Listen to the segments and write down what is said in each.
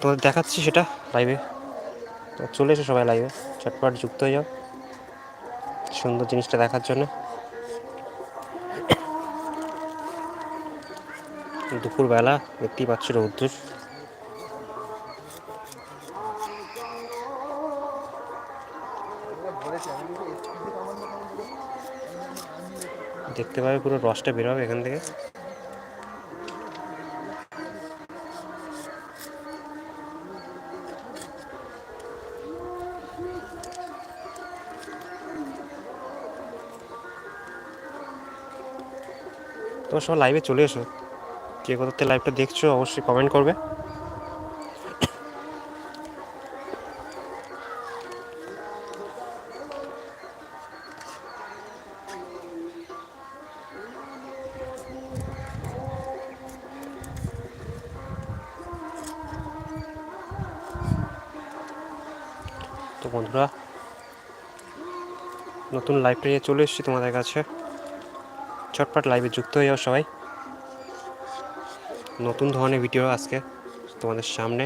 তোমাদের দেখাচ্ছি সেটা লাইভে তো চলে এসো সবাই লাইভে চটপট যুক্ত হয়ে যাও। সুন্দর জিনিসটা দেখার জন্য। দুপুরবেলা দেখতেই পাচ্ছ রৌদ্র। দেখতে পাবে পুরো রসটা বেরোবে এখান থেকে। তোমার সবাই লাইভে চলে এসো। কে কোথাতে লাইভটা দেখছ অবশ্যই কমেন্ট করবে। তো বন্ধুরা, নতুন লাইভটা নিয়ে চলে এসেছি তোমাদের কাছে। ছটপট লাইভে যুক্ত হয়ে যাও সবাই। নতুন ধরনের ভিডিও আজকে তোমাদের সামনে।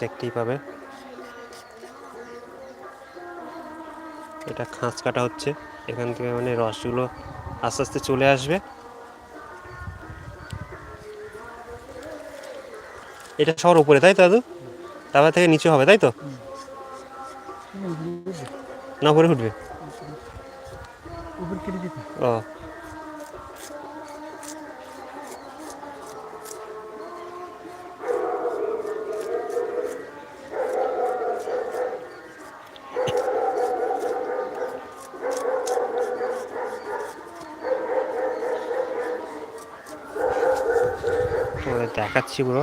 দেখতেই পাবে। এটা খাঁচ কাটা হচ্ছে। এখান থেকে মানে রসগুলো আস্তে আস্তে চলে আসবে। এটা সবার উপরে, তাই তো দাদু? তারপর থেকে নিচে হবে, তাই তো? না, উপরে উঠবে। ও। দেখাচ্ছি পুরো।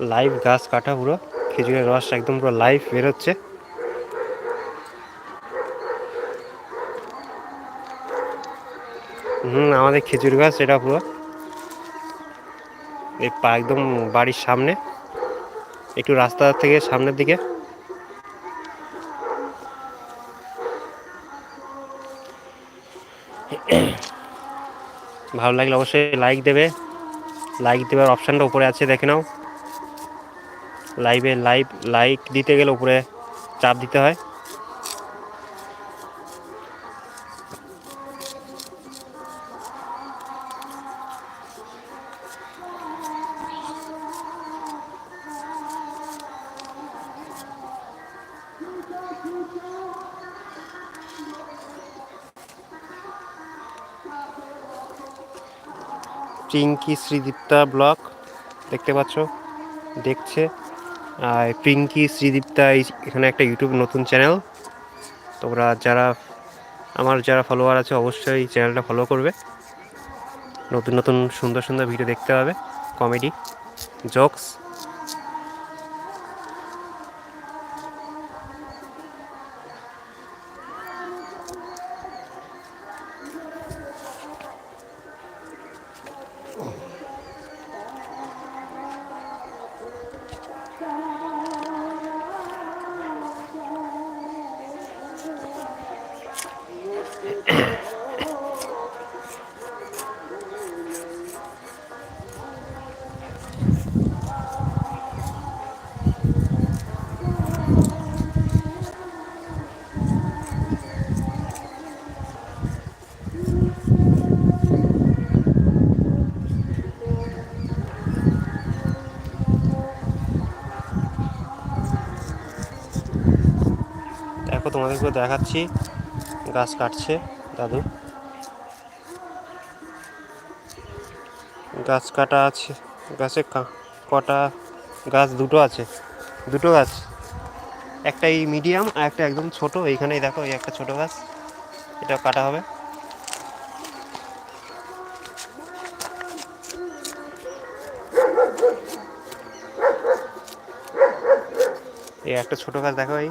লাইভ গাছ কাটা পুরো। খেজুরের রস একদম পুরো লাইভ বেরোচ্ছে। হুম, আমাদের খেজুর গাছ এটা পুরো। এই একদম বাড়ির সামনে। একটু রাস্তা থেকে সামনের দিকে। ভালো লাগলে অবশ্যই লাইক দেবে। লাইক দেওয়ার অপশানটা উপরে আছে, দেখে নাও। লাইভে লাইভ লাইক দিতে গেলে উপরে চাপ দিতে হয়। পিঙ্কি শ্রীদীপ্তা ব্লক, দেখতে পাচ্ছ, দেখছে। পিঙ্কি, শ্রীদীপ্তা এখানে একটা ইউটিউব নতুন চ্যানেল তোমরা যারা, আমার যারা ফলোয়ার আছে, অবশ্যই চ্যানেলটা ফলো করবে। নতুন নতুন, সুন্দর সুন্দর ভিডিও দেখতে পাবে। কমেডি জোকস দেখো দেখাচ্ছি। গাছ কাটছে, দাদু। গাছ কাটা আছে, গাছে কটা গাছ, দুটো আছে। দুটো গাছ। একটা এই মিডিয়াম আর একটা একদম ছোট। এইখানেই দেখো, এই একটা ছোট গাছ। এটা কাটা হবে। এই একটা ছোট গাছ দেখো এই।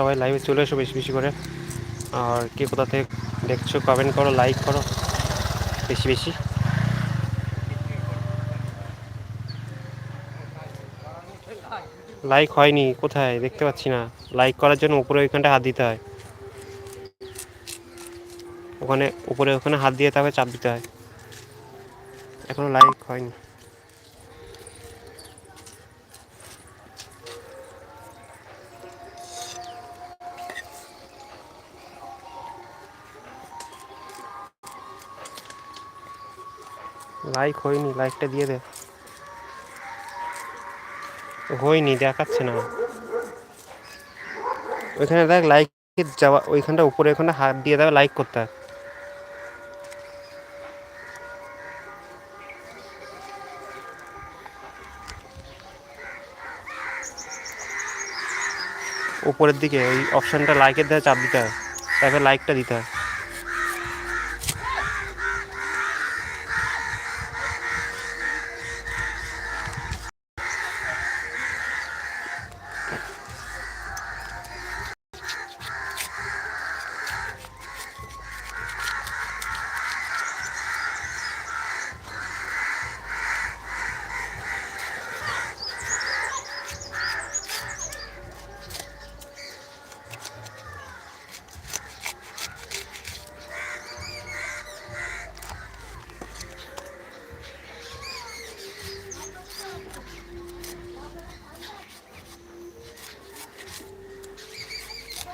সবাই লাইভে চলে এসো বেশি বেশি করে। আর কে কোথা থেকে দেখছ কমেন্ট করো লাইক করো, বেশি বেশি। লাইক হয়নি, কোথায়? দেখতে পাচ্ছি না। লাইক করার জন্য উপরে ওইখানটা হাত দিতে হয়। ওখানে, উপরে ওখানে হাত দিয়ে তবে চাপ দিতে হয়। এখনও লাইক হয়নি। লাইক হয়নি লাইকটা দিয়ে দে। হয়নি, দেখাচ্ছে না। ওইখানে দেখ লাইক যাওয়া, ওইখানটা উপরে ওখানে হাত দিয়ে দেবে লাইক করতে হয়। উপরের দিকে, ওই অপশানটা লাইকের দেওয়া চাপ দিতে হয়। তারপরে লাইকটা দিতে হয়।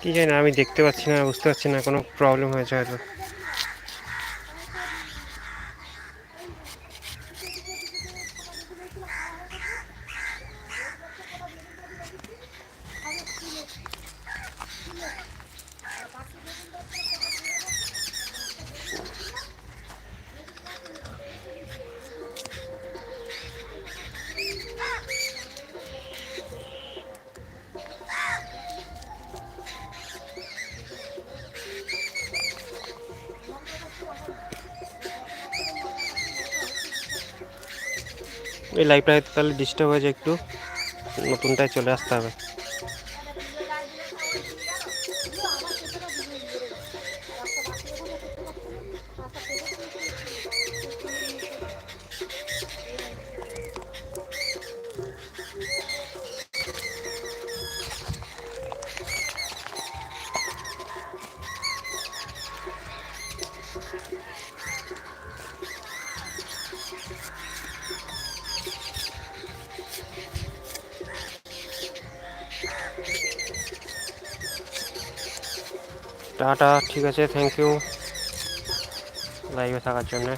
কি জানি আমি দেখতে পাচ্ছি না বুঝতে পারছি না কোনো প্রবলেম হয়েছে হয়তো। এই লাইফটা তাহলে ডিস্টার্ব হয়ে যায় একটু। নতুনটায় চলে আসতে হবে। টাটা ঠিক আছে থ্যাংক ইউ লাইভে থাকার জন্য।